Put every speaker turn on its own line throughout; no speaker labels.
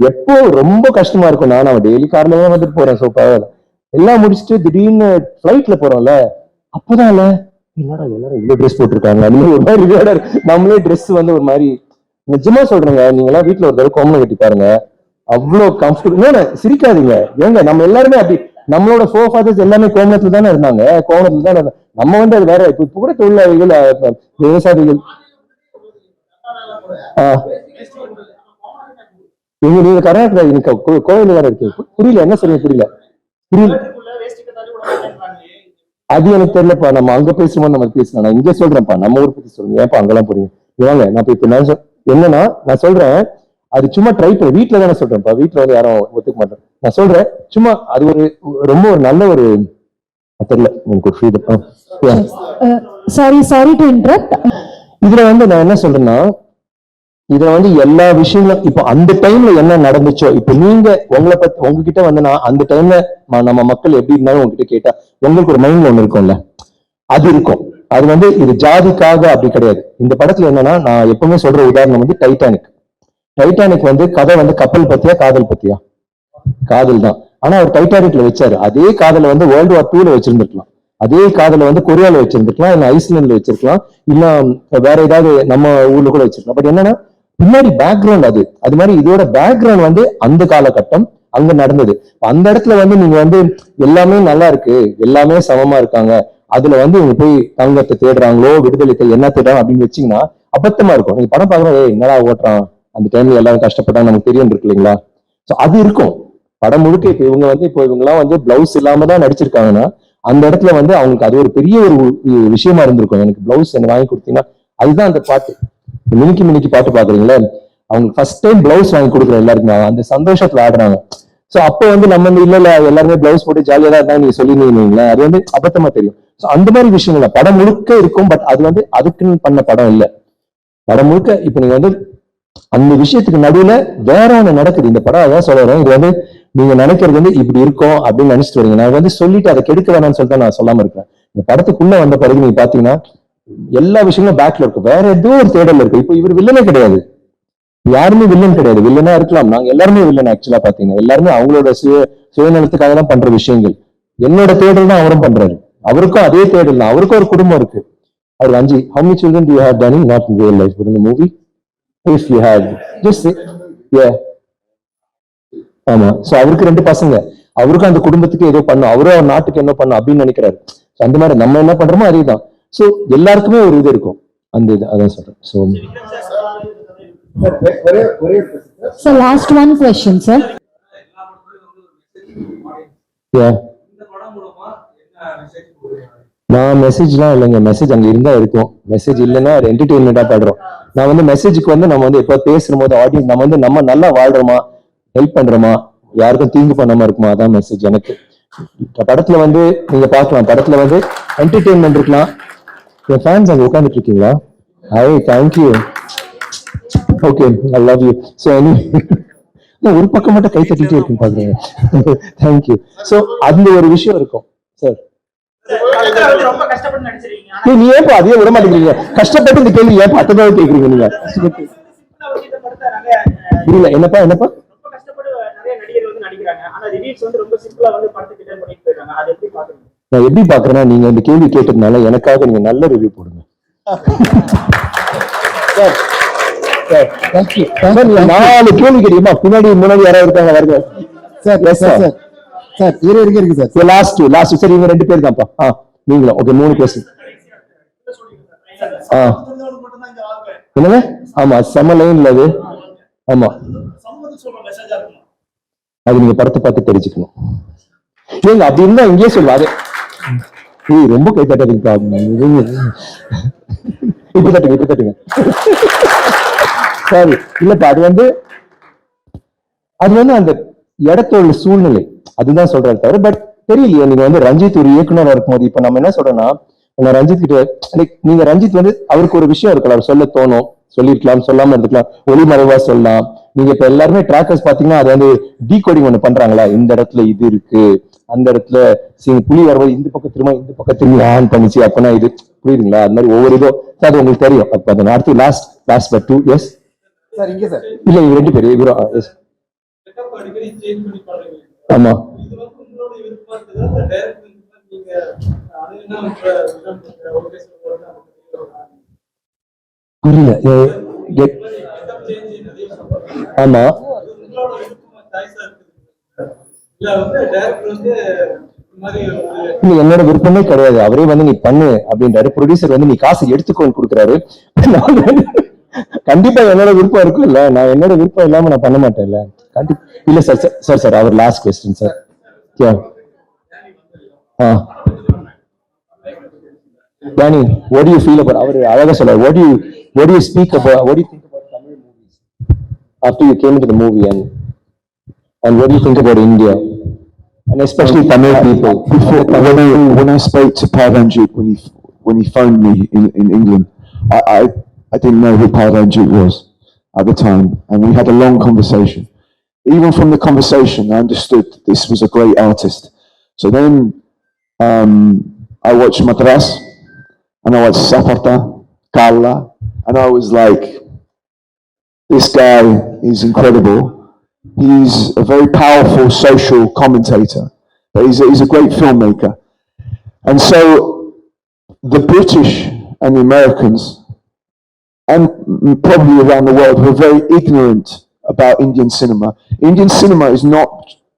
எப்போ ரொம்ப கஷ்டமா இருக்கும் நான் அவன் டெய்லி காரணமே வந்துட்டு போறேன் ஸோ பரவாயில்ல எல்லாம் முடிச்சுட்டு திடீர்னு ஃபிளைட்ல போறோம்ல அப்பதான்ல என்னடா எல்லாரும் இவ்வளவு ட்ரெஸ் போட்டிருக்காங்க? அந்த மாதிரி ஒரு மாதிரி நம்மளே ட்ரெஸ் வந்து ஒரு மாதிரி நிஜமா சொல்றேங்க நீங்க எல்லாம் வீட்டுல ஒரு தடவை கோமலை கட்டி பாருங்க அவ்வளவு கம்ஃபர்டபுள் சிரிக்காதீங்க. ஏங்க நம்ம எல்லாருமே அப்படி நம்மளோட ஃபோர் ஃபாதர்ஸ் எல்லாமே கோமலத்துல தானே இருந்தாங்க? கோமலத்துல தானே இருந்தாங்க. நம்ம வந்து அது வேற இப்ப கூட தொழிலாளிகள் விவசாயிகள் ஆஹ் நீங்க கர்நாடகா நீங்க கோ- கோவில் வேற இருக்கீங்க பு- புரியல என்ன சொல்றீங்க புரியல. புரியல. அது எனக்கு தெரியலப்பா. நம்ம அங்க பேசும்போது நம்ம பேசலாம். நான் இங்க சொல்றேன்ப்பா. நம்ம ஊர் பத்தி சொல்லுங்க ஏன்ப்பா அங்கெல்லாம் புரியும் இவாங்க நான் இப்ப இப்ப நான் என்னன்னா நான் சொல்றேன் அது சும்மா ட்ரை பண்ணி. வீட்டுல தானே சொல்றேன்ப்பா. வீட்டுல வந்து யாரும் ஒத்துக்க மாட்டேன் நான் சொல்றேன் சும்மா அது ஒரு ரொம்ப ஒரு நல்ல ஒரு தெரியல. எனக்கு ஒரு
சாரி சாரி டு இன்டரப்ட்
இதுல வந்து நான் என்ன சொல்றேன்னா இதுல வந்து எல்லா விஷயங்களும் இப்போ அந்த டைம்ல என்ன நடந்துச்சோ இப்போ நீங்க உங்களை பத்தி உங்ககிட்ட வந்து நான் அந்த டைம்ல நம்ம மக்கள் எப்படி இருந்தாலும் உங்ககிட்ட கேட்டா உங்களுக்கு ஒரு மைண்ட்ல ஒண்ணு இருக்கும்ல? அது இருக்கும். அது வந்து இது ஜாதிக்காக அப்படி கிடையாது. இந்த படத்துல என்னன்னா நான் எப்பவுமே சொல்ற உதாரணம் வந்து டைட்டானிக் டைட்டானிக் வந்து கதை வந்து கப்பல் பத்தியா காதல் பத்தியா? காதல் தான். ஆனா அவர் டைட்டானிக்ல வச்சாரு. அதே காதலை வந்து வேர்ல்டு வார் டூல வச்சிருந்துருக்கலாம். அதே காதலை வந்து கொரியால வச்சிருந்துருக்கலாம். இல்ல ஐஸ்லாண்ட்ல வச்சிருக்கலாம். இல்ல வேற ஏதாவது நம்ம ஊர்ல கூட வச்சிருக்கலாம். பட் என்னன்னா பின்னாடி பேக்ரவுண்ட் அது. அது மாதிரி இதோட பேக்ரவுண்ட் வந்து அந்த காலகட்டம் அங்க நடந்தது. அந்த இடத்துல வந்து நீங்க வந்து எல்லாமே நல்லா இருக்கு எல்லாமே சமமா இருக்காங்க. அதுல வந்து இவங்க போய் தங்கத்தை தேடுறாங்களோ விடுதலைக்கு என்ன தேடுறாங்க அப்படின்னு வச்சீங்கன்னா அபத்தமா இருக்கும். நீங்க படம் பாக்குறோம் ஏய் என்னடா ஓட்டுறான்? அந்த டைம்ல எல்லாரும் கஷ்டப்பட்டாங்க நமக்கு தெரியும் இருக்கு இல்லைங்களா? சோ அது இருக்கும். படம் முழுக்க இப்ப இவங்க வந்து இப்போ இவங்க எல்லாம் வந்து பிளவுஸ் இல்லாம தான் நடிச்சிருக்காங்கன்னா அந்த இடத்துல வந்து அவங்களுக்கு அது ஒரு பெரிய ஒரு விஷயமா இருந்திருக்கும். எனக்கு பிளவுஸ் என்ன வாங்கி கொடுத்தீங்கன்னா அதுதான் அந்த பாட்டு. மினிக்கு மினிக்கு பாட்டு பாக்குறீங்களா? அவங்க ஃபர்ஸ்ட் டைம் பிளவுஸ் வாங்கி கொடுக்குற எல்லாருக்குமே அந்த சந்தோஷத்துல ஆடுறாங்க. சோ அப்போ வந்து நம்ம வந்து இல்ல இல்ல எல்லாருமே பிளவுஸ் போட்டு ஜாலியா தான் இருந்தாங்க நீங்க சொல்லியிருந்தீங்களா அது வந்து அபத்தமா தெரியும். சோ அந்த மாதிரி விஷயங்கள் படம் முழுக்க இருக்கும் பட் அது வந்து அதுக்குன்னு பண்ண படம் இல்ல. படம் முழுக்க இப்ப நீங்க வந்து அந்த விஷயத்துக்கு நடுவுல வேற ஒண்ணு நடக்குது. இந்த படம் அதான் சொல்றேன் இது வந்து நீங்க நினைக்கிறது வந்து இப்படி இருக்கும் அப்படின்னு நினைச்சிட்டு வரீங்க. நான் வந்து சொல்லிட்டு அதை கெடுக்க வேணாம்னு சொல்லிட்டு நான் சொல்லாம இருக்கேன் இந்த படத்துக்குள்ள வந்த பிறகு நீங்க பாத்தீங்கன்னா எல்லா விஷயங்களும் பேக்ல இருக்கு வேற ஏதோ ஒரு தேடல் இருக்கு. இப்போ இவர் வில்லனே கிடையாது. யாருமே வில்லன் கிடையாது. வில்லனா இருக்கலாம். நாங்க எல்லாருமே வில்லன் ஆக்சுவலா பாத்தீங்கன்னா எல்லாருமே அவங்களோட சுய சுயநலத்துக்காக தான் பண்ற விஷயங்கள். என்னோட தேடல் தான் அவரும் பண்றாரு. அவருக்கும் அதே தேடல் தான். அவருக்கும் ஒரு குடும்பம் இருக்கு. அவர் அஞ்சு how many children do have done Danny? Not in real life but in the movie. If you ஆமா. சோ அவருக்கு ரெண்டு பசங்க. அவருக்கும் அந்த குடும்பத்துக்கு ஏதோ பண்ணும். அவரும் அவர் நாட்டுக்கு என்ன பண்ணும் அப்படின்னு நினைக்கிறாரு. அந்த மாதிரி நம்ம என்ன பண்றோமோ அதே தான் சோ எல்லாருக்குமே ஒரு இது இருக்கும். அந்த இது அதான் சொல்றேன்.
ஒரே
sir last one question
sir நான் மெசேஜ்லாம் இல்லைங்க. மெசேஜ் அங்க இருந்தா இருக்கும். மெசேஜ் இல்லைன்னா அது என்டர்டெயின்மெண்டா பாடுறோம். நான் வந்து மெசேஜுக்கு வந்து நம்ம வந்து எப்போ பேசுற போது ஆடியன்ஸ் நம்ம வந்து நம்ம நல்லா வாழ்றோமா? ஹெல்ப் பண்றோமா? யாருக்கும் தீங்கு பண்ணாம இருக்குமா? அதான் மெசேஜ் எனக்கு. படத்துல வந்து நீங்க பார்க்கலாம். படத்துல வந்து என்டர்டெயின்மெண்ட் இருக்கலாம். என் ஃபேன்ஸ் அங்க உட்காந்துட்டு இருக்கீங்களா I thank you okay I love you so any ஒரு பக்கம் மட்டும் கை தட்டிட்டே இருக்கும் பாக்குறேன் தேங்க்யூ ஸோ அந்த ஒரு விஷயம் இருக்கும் சார் நீ நீ ஏப்பா அதையே விட மாட்டேங்கிறீங்க? கஷ்டப்பட்டு இந்த கேள்வி ஏப்பா அத்தனை கேட்குறீங்க நீங்க?
சின்ன
புரியல. என்னப்பா என்னப்பா?
ரொம்ப கஷ்டப்பட்டு நிறைய நடிகர்கள் வந்து நடிக்கிறாங்க. ஆனா ரிவ்யூஸ் வந்து ரொம்ப சிம்பிளா வந்து படத்துக்கு ரிட்டர்ன் பண்ணிட்டு போயிட்டாங்க அதை எப்படி பாக்குறீங்க
நான் எப்படி பாக்குறேன்னா நீங்க இந்த கேள்வி கேட்டதுனால எனக்காக நீங்க நல்ல ரிவ்யூ போடுங்க. சார் சார் தேங்க்யூ நாலு கேள்வி கேட்டீங்கம்மா பின்னாடி முன்னாடி யாராவது இருக்காங்க வருங்க
sir
Yes, sir.
Sir sir இரு இருக்கு இருக்கு சார்
லாஸ்ட் லாஸ்ட் சரி இவங்க ரெண்டு பேர் தான்ப்பா. ஆ நீங்களும். ஓகே மூணு பேசு ஆ. என்னங்க? ஆமா செம லைன்ல அது. ஆமா. அது நீங்க படத்தை பார்த்து தெரிஞ்சுக்கணும். ஏங்க அப்படி இருந்தா இங்கேயே சொல்லுவா அது ஏய் ரொம்ப கை தட்டாதீங்கப்பா தட்டுங்க இப்ப தட்டுங்க சாரி இல்லப்பா அது வந்து அது வந்து அந்த இடத்தோட சூழ்நிலை. அதுதான் சொல்றாரு தவிர பட் தெரியலையே நீங்க வந்து ரஞ்சித் ஒரு இயக்குனர் இருக்கும்போது இப்ப நம்ம என்ன சொல்றோம்னா உங்க ரஞ்சித் கிட்ட லைக் நீங்க ரஞ்சித் வந்து அவருக்கு ஒரு விஷயம் இருக்கலாம் அவர் சொல்ல தோணும். சொல்லிருக்கலாம் சொல்லாம இருந்துக்கலாம். ஒளிமறைவா சொல்லலாம். நீங்க இப்ப எல்லாருமே டிராக்கர்ஸ் பாத்தீங்கன்னா அது வந்து டீகோடிங் ஒண்ணு பண்றாங்களா? இந்த இடத்துல இது இருக்கு. அந்த இடத்துல சரி, புலி வரும்போது இந்த பக்கம் திரும்ப இந்த பக்கம் திரும்பி ஆன் பண்ணிச்சு. அப்பனா இது புரியுதுங்களா? அது மாதிரி ஒவ்வொரு இதோ அது உங்களுக்கு தெரியும். அப்ப அது அடுத்து last last but two yes
sir இங்க சார்.
இல்ல இவங்க ரெண்டு பேரு இவரு எஸ் ஆமா.
இது வந்து
என்னோட விருப்பமே கிடையாது. அவரே வந்து நீ பண்ணு அப்படின்றாரு. ப்ரொடியூசர் வந்து நீ காசு எடுத்துக்கோன்னு கொடுக்குறாரு. நான் கண்டிப்பா என்னோட விருப்பம் இருக்கும் இல்ல நான் என்னோட விருப்பம் இல்லாம நான் பண்ண மாட்டேன்ல. கண்டிப்பா இல்ல சார் சார் சார் அவர் லாஸ்ட் கொஸ்டின் சார் யா ஆ. Danny, what do you feel அவர் அழகா சொல்றாரு. What you what you speak about what you think about Tamil movies after you came to you movie and and what you think about India and especially Tamil people
when I, when I spoke to Parvanjit, when he, when he phoned me in, in England, I, I, I didn't know who Parvanjit was at the time, and we had a long conversation. Even from the conversation, I understood this was a great artist. So then, um, I watched Madras, and I watched Saparta, Kala, and I was like, this guy is incredible. He's a very powerful social commentator, but he's a, he's a great filmmaker. And so the British and the Americans, and probably around the world, were very ignorant about Indian cinema. Indian cinema is not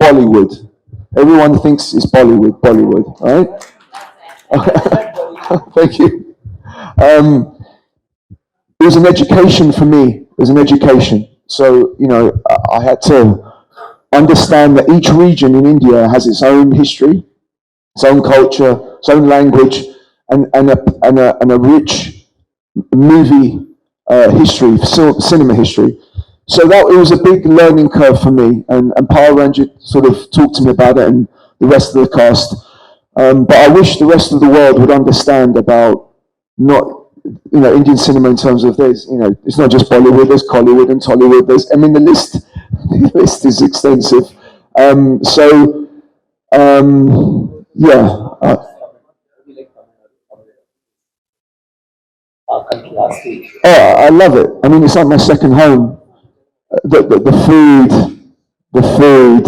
Bollywood. Everyone thinks it's Bollywood, Bollywood, right? Thank you. Um, it was an education for me. It was an education. So, you know, I, had to understand that each region in India has its own history, its own culture, its own language, and, and, a, and, a, and a rich movie uh, history, cinema history. So that it was a big learning curve for me, and, and Power Ranjit sort of talked to me about it, and the rest of the cast. Um, but I wish the rest of the world would understand about not you know Indian cinema in terms of there's you know it's not just Bollywood, there's Collywood and Tollywood. There's I mean the list the list is extensive. Um, so um, yeah. Uh, oh, I love it. I mean, it's like my second home. The, the, the food, the food.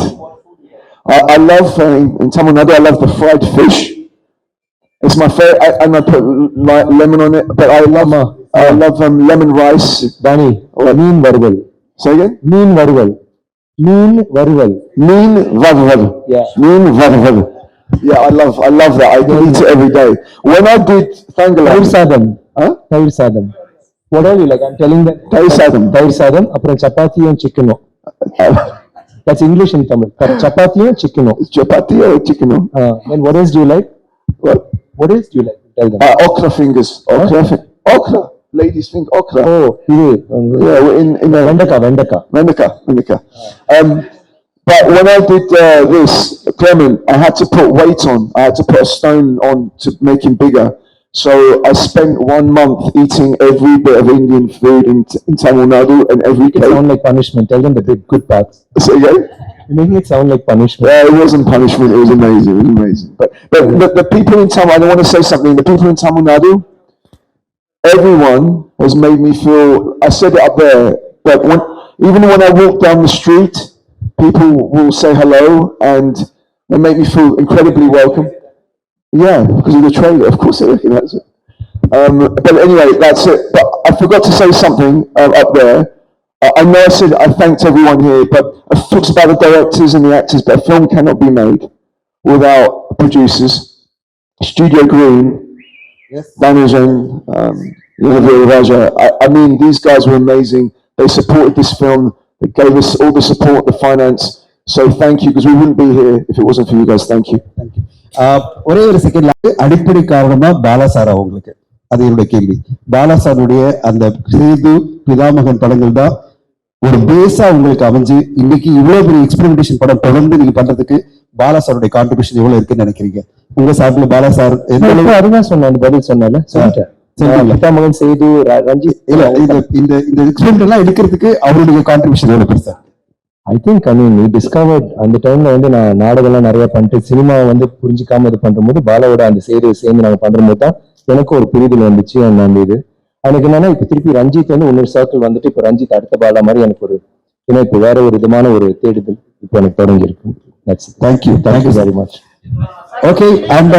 I, I love uh, in Tamil Nadu. I love the fried fish. It's my favorite, I, and I put li- lemon on it. But I love, I love um, lemon rice.
Danny மீன் வறுவல்
Say again.
மீன் வறுவல் மீன் வறுவல்
Mean vadvad.
Yeah.
Mean vadvad. Yeah, I love, I love that. I eat it every day. When I did
தயிர்
Thangalam,
சாதம்
huh?
தயிர் சாதம் whatever you like I'm telling that
தயிர் சாதம்.
தயிர் சாதம் அப்புறம் சப்பாத்தியும் சிக்கனும் that's English in Tamil சப்பாத்தியும் சிக்கனும்
chapati or chicken? no?
uh, then what else do you like
What?
What else do you like? to Tell them.
Uh, okra fingers. Okra. Huh? Okra. Ladies think okra.
Oh, yeah.
Yeah, we're in in a
Vendaka, Vendaka.
Vendaka, Vendaka. Yeah. Um, but when I did uh, this Clement, I had to put weight on. I had to put a stone on to make him bigger. So I spent one month eating every bit of Indian food in, in Tamil Nadu and every. It's
sounds like punishment. Tell them the good parts.
Say again
making it sound like punishment
Yeah, it wasn't punishment. It was amazing. It was amazing. But, but the, the people in Tamil, I want to say something. The people in Tamil Nadu, everyone has made me feel, I said it up there, but when, even when I walk down the street, people will say hello and they make me feel incredibly welcome. Yeah, because of the trailer. Of course they recognize it. Um, but anyway, that's it. But I forgot to say something uh, up there. I I know I said I thanked everyone here, but I talked about the directors and the actors, but a film cannot be made without producers. Studio Green,
Yes.
Danujan, um, Yunavir Raja. I, I mean, these guys were amazing. They supported this film. They gave us all the support, the finance. So thank you, because we wouldn't be here if it wasn't for you guys. Thank you.
ஆஹ் ஒரே ஒரு செகண்ட்ல அடிப்படை காரணமா Bala sir அவங்களுக்கு அது என்னுடைய கேள்வி பாலா சாருடைய அந்த சேது பிதாமகன் படங்கள் தான் ஒரு பேஸா உங்களுக்கு அமைஞ்சு இன்னைக்கு இவ்வளவு பெரிய எக்ஸ்பெரிமெண்டேஷன் படம் தொடர்ந்து நீங்க பண்றதுக்கு பாலா சாருடைய கான்ட்ரிபியூஷன் எவ்வளவு இருக்குன்னு நினைக்கிறீங்க? உங்க சார்பில் பாலா சார்
அதுதான் சொன்னேன் பதில் சொன்னேன்ல. சொல்லிட்டேன்? பிதாமகன் செய்து ரஞ்சித்
இல்ல இந்த இந்த எக்ஸ்பெரிமெண்ட் எல்லாம் எடுக்கிறதுக்கு அவருடைய கான்ட்ரிபியூஷன் எவ்வளவு பெருசா?
I think I mean discovered அந்த டைம்ல வந்து நான் நாடகம்லாம் நிறைய பண்ணிட்டு சினிமாவை வந்து புரிஞ்சுக்காம இது பண்ணும்போது பாலாவோட அந்த சேரு சேர்ந்து நாங்க பண்ணும்போது தான் எனக்கு ஒரு புரிதல் வந்துச்சு அந்த இது. எனக்கு என்னன்னா இப்ப திருப்பி ரஞ்சித் வந்து இன்னொரு சர்க்கிள் வந்துட்டு இப்ப ரஞ்சித் அடுத்த பாலா மாதிரி எனக்கு ஒரு இணைப்பு வேற ஒரு விதமான ஒரு தேடுதல் இப்ப எனக்கு தொடங்கி இருக்கு
thank you
thank you very
much okay and